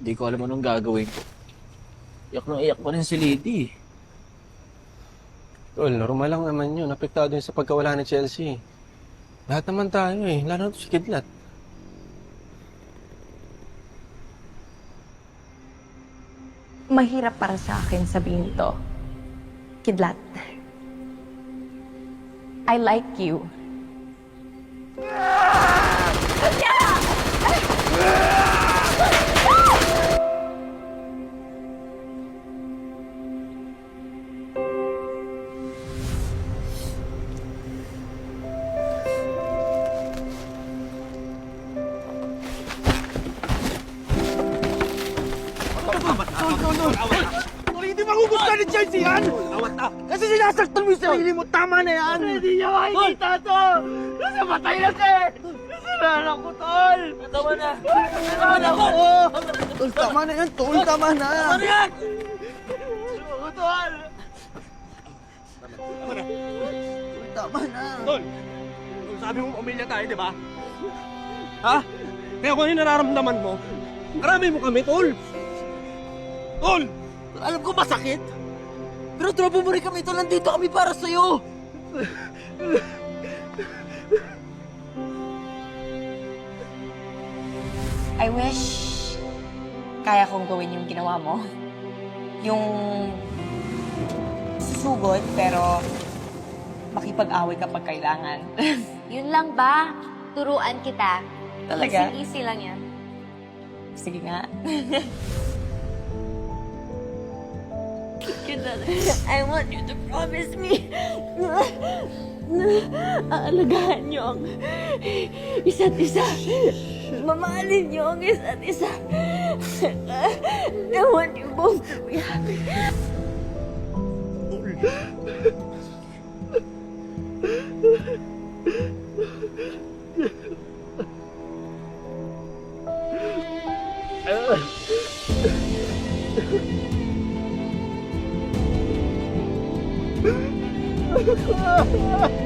Hindi ko alam anong gagawin ko. Iyak na iyak pa rin si Lady. Tol, normal lang naman yun. Apektado yun sa pagkawala ni Chelsea. Lahat naman tayo eh. Lalo na si Kidlat. Mahirap para sa akin sabihin to. Kidlat. I like you. Hindi magugustuhan ni Chelsea yan! Kasi sinasaktan mo yung sarili mo, tama na yan! Hindi niya makikita to! Kasi matay na siya eh! Kasalanan ko, tol! Tama na! Kasalanan ko! Tol, tama na yan, tol, tama na! Tama na yan! Ako, tol! Tol, tama na! Tol, sabi mo pamilya tayo, di ba? Ha? Kaya kung ano yung nararamdaman mo, karami mo kami, tol! Tol! Alam ko masakit! Pero tropa mo rin kami, tol, nandito kami para sa'yo! I wish kaya kong gawin yung ginawa mo. Yung susugod, pero makipag-away kapag kailangan. Yun lang ba? Turuan kita. Talaga? Easy, easy lang yan. Sige nga. I want you to promise me na, na aalagaan niyo ang isa't isa. Mamahalin niyo ang isa't isa. I want you both to be happy. Ah! Oh,